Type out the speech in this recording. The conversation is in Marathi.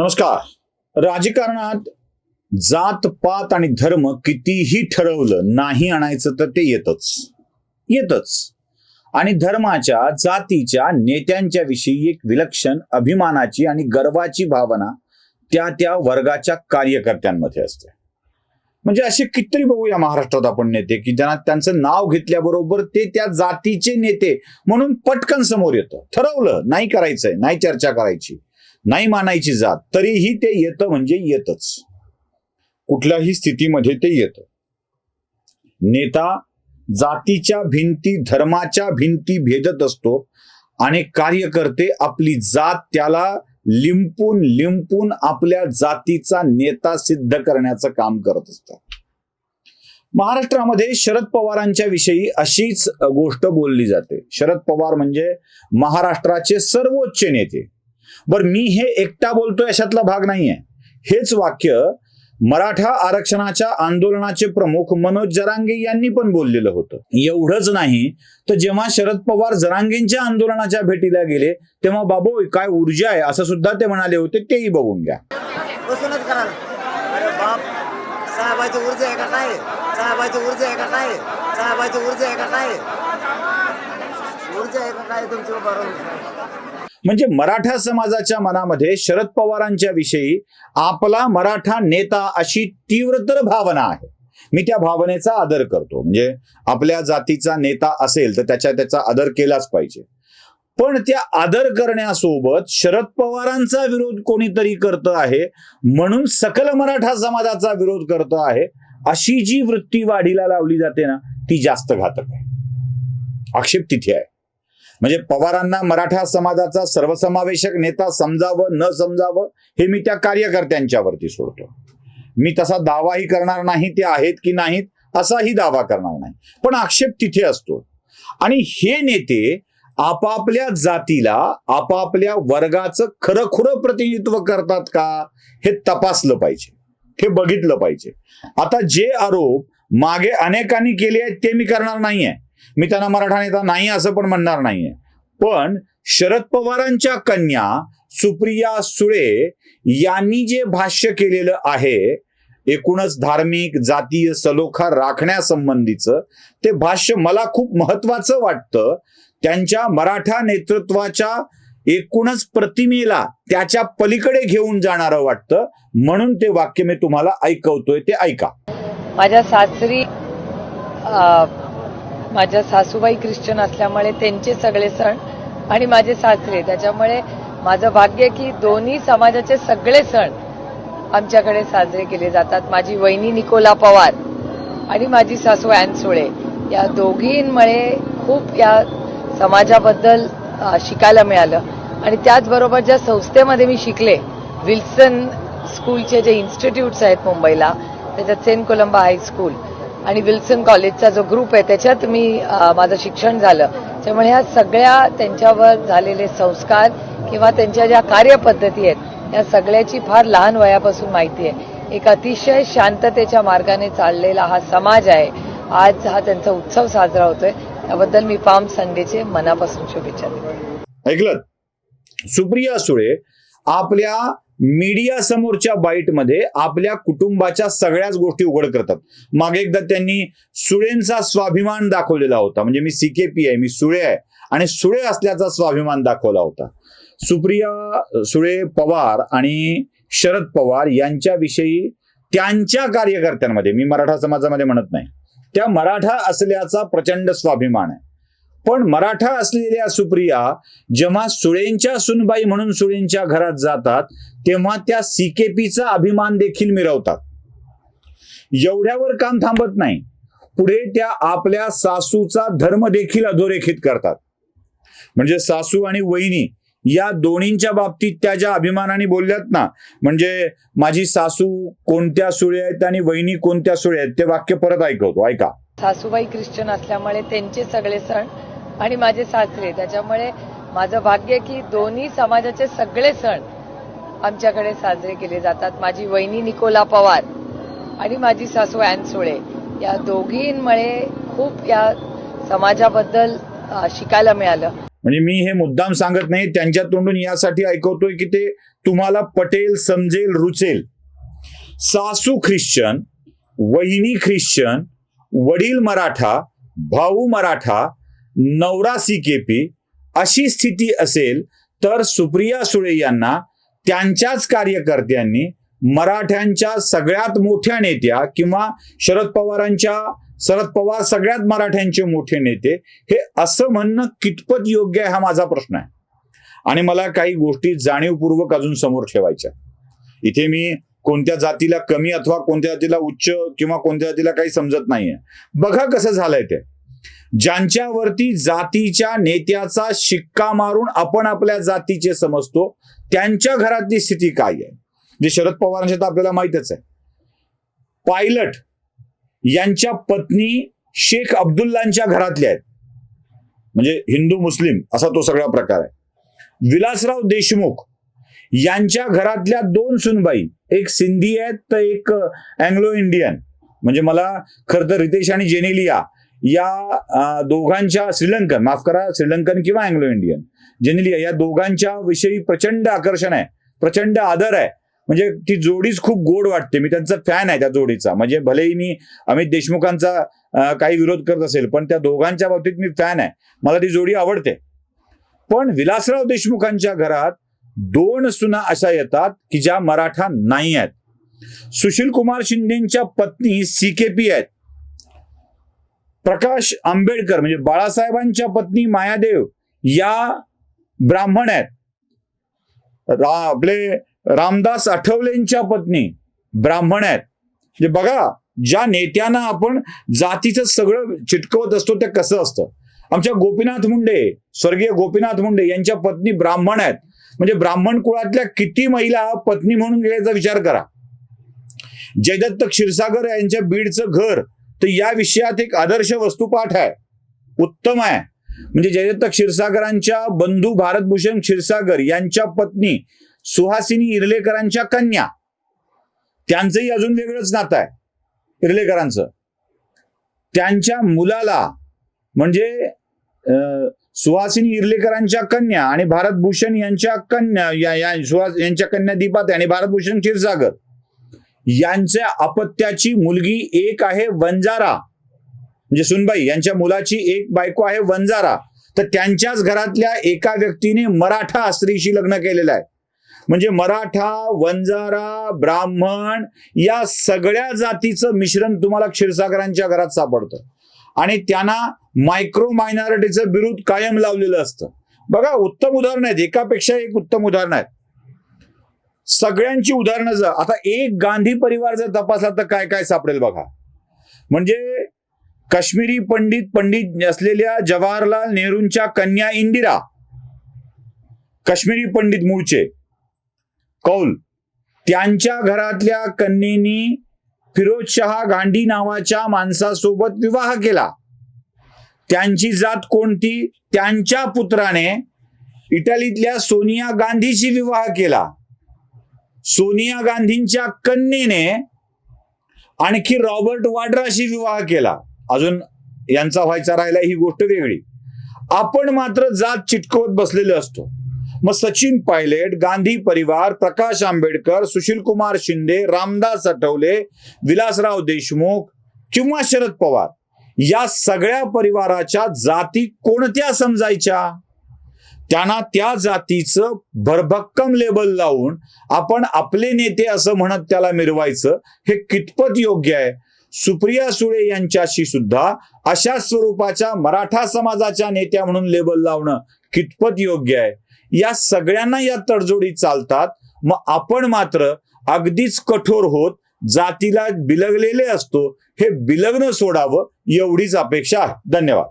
नमस्कार. राजकारणात जात पात आणि धर्म कितीही ठरवलं नाही आणायचं तर ते येतच. येतच. आणि धर्माच्या जातीच्या नेत्यांच्या विषयी एक विलक्षण अभिमानाची आणि गर्वाची भावना त्या त्या वर्गाच्या कार्यकर्त्यांमध्ये असते. म्हणजे असे कितीतरी बघूया महाराष्ट्रात आपण नेते की ज्यांना त्यांचं नाव घेतल्याबरोबर ते त्या जातीचे नेते म्हणून पटकन समोर येतं. ठरवलं नाही करायचंय नाही चर्चा करायची. नाही मानायची जात तरीही ते येतं म्हणजे येतच. कुठल्याही स्थितीमध्ये ते येतं. नेता जातीच्या भिंती धर्माच्या भिंती भेदत असतो आणि कार्यकर्ते आपली जात त्याला लिंपून लिंपून आपल्या जातीचा नेता सिद्ध करण्याचं काम करत असतात. महाराष्ट्रामध्ये शरद पवारांच्या विषयी अशीच गोष्ट बोलली जाते. शरद पवार म्हणजे महाराष्ट्राचे सर्वोच्च नेते. बर मी हे एकटा बोलतोय अशातला भाग नाहीये. हेच वाक्य मराठा आरक्षणाच्या आंदोलनाचे प्रमुख मनोज जरांगे यांनी पण बोललेलं होतं. एवढंच नाही तर जेव्हा शरद पवार जरांगेंच्या आंदोलनाच्या भेटीला गेले तेव्हा बाबू काय ऊर्जा आहे? असं सुद्धा ते म्हणाले होते तेही बघून घ्या. बसूनच कराल बाप साहेबाची ऊर्जा म्हणजे मराठा समाजाच्या मनामध्ये शरद पवारांच्या विषयी आपला मराठा नेता अशी तीव्रतर भावना आहे. मी त्या भावनेचा आदर करतो. म्हणजे आपल्या जातीचा नेता असेल तर त्याच्या त्याचा आदर केलाच पाहिजे. पण त्या आदर करण्यासोबत शरद पवारांचा विरोध कोणीतरी करत आहे म्हणून सकल मराठा समाजाचा विरोध करत आहे अशी जी वृत्ती वाढीला लावली जाते ना ती जास्त घातक आहे. आक्षेप तिथे आहे. म्हणजे पवारांना मराठा समाजाचा सर्वसमावेशक नेता समजावं न समजावं हे मी त्या कार्यकर्त्यांच्यावरती सोडतो. मी तसा दावाही करणार नाही ते आहेत की नाहीत असाही दावा करणार नाही. पण आक्षेप तिथे असतो. आणि हे नेते आपापल्या जातीला आपापल्या वर्गाचं खरंखुरं प्रतिनिधित्व करतात का हे तपासलं पाहिजे. हे बघितलं पाहिजे. आता जे आरोप मागे अनेकांनी केले आहेत ते मी करणार नाहीये. मी त्यांना मराठा नेता नाही असं पण म्हणणार नाहीये. पण शरद पवारांच्या कन्या सुप्रिया सुळे यांनी जे भाष्य केलेलं आहे एकूणच धार्मिक जातीय सलोखा राखण्यासंबंधीचं ते भाष्य मला खूप महत्वाचं वाटतं. त्यांच्या मराठा नेतृत्वाच्या एकूणच प्रतिमेला त्याच्या पलीकडे घेऊन जाणारं वाटतं. म्हणून ते वाक्य मी तुम्हाला ऐकवतोय ते ऐका. माझ्या सासरी माझ्या सासूबाई ख्रिश्चन असल्यामुळे त्यांचे सगळे सण आणि माझे सासरे. त्याच्यामुळे माझं भाग्य की दोन्ही समाजाचे सगळे सण आमच्याकडे साजरे केले जातात. माझी वहिनी निकोला पवार आणि माझी सासू अॅन सुळे. या दोघींमुळे खूप या समाजाबद्दल शिकायला मिळालं. आणि त्याचबरोबर ज्या संस्थेमध्ये मी शिकले विल्सन स्कूलचे जे इन्स्टिट्यूट्स आहेत मुंबईला त्याच्यात सेंट कोलंबा हायस्कूल आणि विल्सन कॉलेजचा जो ग्रुप आहे त्याच्यात मी माझं शिक्षण झालं. त्यामुळे ह्या सगळ्या त्यांच्यावर झालेले संस्कार किंवा त्यांच्या ज्या कार्यपद्धती आहेत या सगळ्याची फार लहान वयापासून माहिती आहे. एक अतिशय शांततेच्या मार्गाने चाललेला हा समाज आहे. आज हा त्यांचा उत्सव साजरा होतोय. त्याबद्दल मी पाम संडेचे मनापासून शुभेच्छा देते. ऐकलं? सुप्रिया सुळे आपल्या मीडिया समोरच्या बाईटमध्ये आपल्या कुटुंबाच्या सगळ्याच गोष्टी उघड करतात. मागे एकदा त्यांनी सुळेंचा स्वाभिमान दाखवलेला होता. म्हणजे मी सीकेपी आहे मी सुळे आहे आणि सुळे असल्याचा स्वाभिमान दाखवला होता. सुप्रिया सुळे पवार आणि शरद पवार यांच्याविषयी त्यांच्या कार्यकर्त्यांमध्ये मी मराठा समाजामध्ये म्हणत नाही त्या मराठा असल्याचा प्रचंड स्वाभिमान आहे. पण मराठा असलेल्या सुप्रिया जेव्हा सुळेंच्या सुनबाई म्हणून सुळेंच्या घरात जातात तेव्हा त्या सीकेपीचा अभिमान देखील मिरवतात. एवढ्यावर काम थांबत नाही. पुढे त्या आपल्या सासूचा धर्म देखील अधोरेखित करतात. म्हणजे सासू आणि वहिनी या दोन्हींच्या बाबतीत त्या ज्या अभिमानाने बोलल्यात ना म्हणजे माझी सासू कोणत्या सुळे आहेत आणि वहिनी कोणत्या सुळे आहेत ते वाक्य परत ऐकवतो ऐका. सासूबाई ख्रिश्चन असल्यामुळे त्यांचे सगळे सण आणि माझे सासरे. त्याच्यामुळे माझं भाग्य की दोन्ही समाजाचे सगळे सण आमच्याकडे साजरे केले जातात. माझी वहिनी निकोला पवार आणि माझी सासू अॅन सुळे. या दोघींमुळे खूप या समाजाबद्दल शिकायला मिळालं. म्हणजे मी हे मुद्दाम सांगत नाही त्यांच्या तोंडून यासाठी ऐकवतोय की ते तुम्हाला पटेल समजेल रुचेल. सासू ख्रिश्चन वहिनी ख्रिश्चन वडील मराठा भाऊ मराठा नवरा सी के पी अशी स्थिती असेल तर सुप्रिया सुळे यांना त्यांच्याच कार्यकर्त्यांनी मराठ्यांच्या सगळ्यात मोठ्या नेत्या किंवा शरद पवारांच्या शरद पवार सगळ्यात मराठ्यांचे मोठे नेते हे असं म्हणणं कितपत योग्य आहे हा माझा प्रश्न आहे. आणि मला काही गोष्टी जाणीवपूर्वक अजून समोर ठेवायच्या इथे मी कोणत्या जातीला कमी अथवा कोणत्या जातीला उच्च किंवा कोणत्या जातीला काही समजत नाहीये. बघा कसं झालंय ते. ज्यांच्यावरती जातीच्या नेत्याचा शिक्का मारून आपण आपल्या जातीचे समजतो त्यांच्या घरातली स्थिती काय आहे? जे शरद पवारांच्या तर आपल्याला माहितच आहे. पायलट यांच्या पत्नी शेख अब्दुल्लांच्या घरातल्या आहेत. म्हणजे हिंदू मुस्लिम असा तो सगळा प्रकार आहे. विलासराव देशमुख यांच्या घरातल्या दोन सुनबाई एक सिंधी आहेत तर एक अँग्लो इंडियन म्हणजे मला खरं तर रितेश आणि जेनेलिया या दोघांच्या श्रीलंकन माफ करा श्रीलंकन किंवा अँग्लो इंडियन जेनेलिया या दोघांच्या विषयी प्रचंड आकर्षण आहे प्रचंड आदर आहे. म्हणजे ती जोडीच खूप गोड वाटते मी त्यांचा फॅन आहे त्या जोडीचा. म्हणजे भलेही मी अमित देशमुखांचा काही विरोध करत असेल पण त्या दोघांच्या बाबतीत मी फॅन आहे. मला ती जोडी आवडते. पण विलासराव देशमुखांच्या घरात दोन सुना अशा येतात की ज्या मराठा नाही आहेत. सुशील कुमार शिंदेच्या पत्नी सीकेपी आहेत. प्रकाश आंबेडकर म्हणजे बाळासाहेबांच्या पत्नी मायादेव या ब्राह्मण आहेत. रा आपले रामदास आठवलेंच्या पत्नी ब्राह्मण आहेत. म्हणजे बघा ज्या नेत्यांना आपण जातीचं सगळं चिटकवत असतो ते कसं असतं? आमच्या गोपीनाथ मुंडे स्वर्गीय गोपीनाथ मुंडे यांच्या पत्नी ब्राह्मण आहेत. म्हणजे ब्राह्मण कुळातल्या किती महिला पत्नी म्हणून गेल्याचा विचार करा. जयदत्त क्षीरसागर यांच्या बीडचं घर तर या विषयात एक आदर्श वस्तुपाठ आहे. उत्तम आहे. म्हणजे जयदत्त क्षीरसागरांच्या बंधू भारतभूषण क्षीरसागर यांच्या पत्नी सुहासिनी इर्लेकरांच्या कन्या. त्यांचंही अजून वेगळंच नातं आहे इर्लेकरांचं. त्यांच्या मुलाला म्हणजे सुहासिनी इर्लेकरांच्या कन्या आणि भारतभूषण यांच्या कन्या या, या सुहास यांच्या कन्या दीपाते आणि भारतभूषण क्षीरसागर. यांच्या अपत्याची मुलगी एक आहे वंजारा. म्हणजे सुनबाई यांच्या मुलाची एक बायको आहे वंजारा. तर त्यांच्याच घरातल्या एका व्यक्तीने मराठा स्त्रीशी लग्न केलेलं आहे. म्हणजे मराठा वंजारा ब्राह्मण या सगळ्या जातीचं मिश्रण तुम्हाला क्षीरसागरांच्या घरात सापडतं. आणि त्यांना मायक्रो मायनॉरिटीचं विरुद्ध कायम लावलेलं असतं. बघा उत्तम उदाहरण आहेत. एकापेक्षा एक उत्तम उदाहरण आहेत. सगळ्यांची उदाहरणं जर आता एक गांधी परिवार जर तपासला तर काय काय सापडेल बघा. म्हणजे काश्मीरी पंडित पंडित असलेल्या जवाहरलाल नेहरूंच्या कन्या इंदिरा काश्मीरी पंडित मूळचे कौल त्यांच्या घरातल्या कन्येनी फिरोजशहा गांधी नावाच्या माणसासोबत विवाह केला. त्यांची जात कोणती? त्यांच्या पुत्राने इटलीतल्या सोनिया गांधीशी विवाह केला. सोनिया गांधींच्या कन्येने आणखी रॉबर्ट वाड्राशी विवाह केला. अजून यांचा व्हायचा राहिला ही गोष्ट वेगळी. आपण मात्र जात चिटकवत बसलेले असतो. मग सचिन पायलट गांधी परिवार प्रकाश आंबेडकर सुशील कुमार शिंदे रामदास आठवले विलासराव देशमुख किंवा शरद पवार. या सगळ्या परिवाराच्या जाती कोणत्या समजायच्या? त्यांना त्या जातीचं भरभक्कम लेबल लावून आपण आपले नेते असं म्हणत त्याला मिरवायचं हे कितपत योग्य आहे? सुप्रिया सुळे यांच्याशी सुद्धा अशा स्वरूपाच्या मराठा समाजाच्या नेत्या म्हणून लेबल लावणं कितपत योग्य आहे? या सगळ्यांना या तडजोडी चालतात. मग आपण मात्र अगदीच कठोर होत जातीला बिलगलेले असतो. हे बिलग्न सोडावं एवढीच अपेक्षा आहे. धन्यवाद.